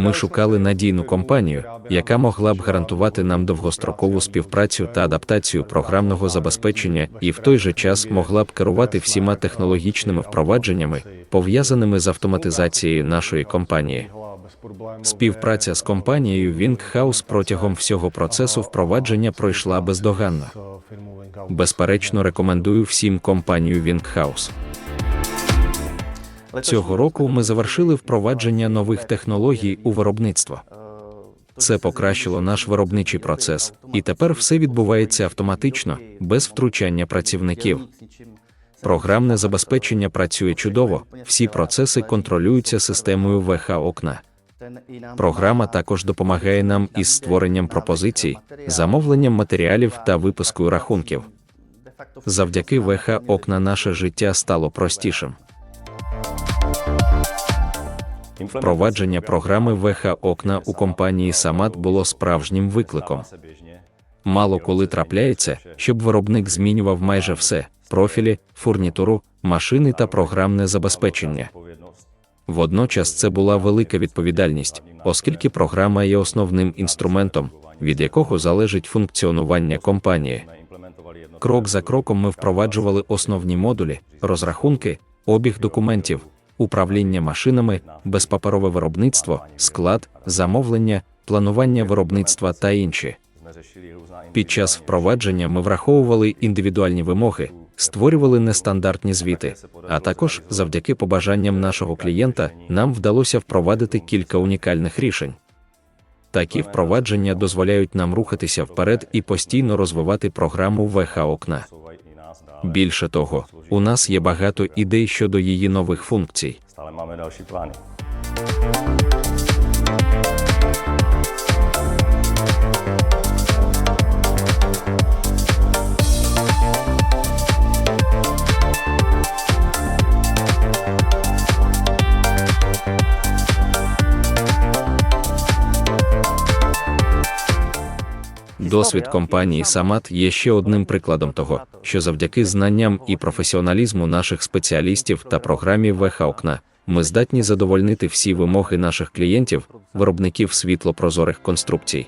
Ми шукали надійну компанію, яка могла б гарантувати нам довгострокову співпрацю та адаптацію програмного забезпечення і в той же час могла б керувати всіма технологічними впровадженнями, пов'язаними з автоматизацією нашої компанії. Співпраця з компанією Winghouse протягом всього процесу впровадження пройшла бездоганно. Безперечно, рекомендую всім компанію Winghouse. Цього року ми завершили впровадження нових технологій у виробництво. Це покращило наш виробничий процес, і тепер все відбувається автоматично, без втручання працівників. Програмне забезпечення працює чудово, всі процеси контролюються системою ВХ окна. Програма також допомагає нам із створенням пропозицій, замовленням матеріалів та випискою рахунків. Завдяки ВХ окна наше життя стало простішим. Впровадження програми ВХ окна у компанії Самат було справжнім викликом. Мало коли трапляється, щоб виробник змінював майже все: профілі, фурнітуру, машини та програмне забезпечення. Водночас це була велика відповідальність, оскільки програма є основним інструментом, від якого залежить функціонування компанії. Крок за кроком ми впроваджували основні модулі, розрахунки, обіг документів, управління машинами, безпаперове виробництво, склад, замовлення, планування виробництва та інші. Під час впровадження ми враховували індивідуальні вимоги, створювали нестандартні звіти, а також завдяки побажанням нашого клієнта нам вдалося впровадити кілька унікальних рішень. Такі впровадження дозволяють нам рухатися вперед і постійно розвивати програму ВХ окна. Більше того, у нас є багато ідей щодо її нових функцій. Досвід компанії Самат є ще одним прикладом того, що завдяки знанням і професіоналізму наших спеціалістів та програмі Вехаукна ми здатні задовольнити всі вимоги наших клієнтів, виробників світлопрозорих конструкцій.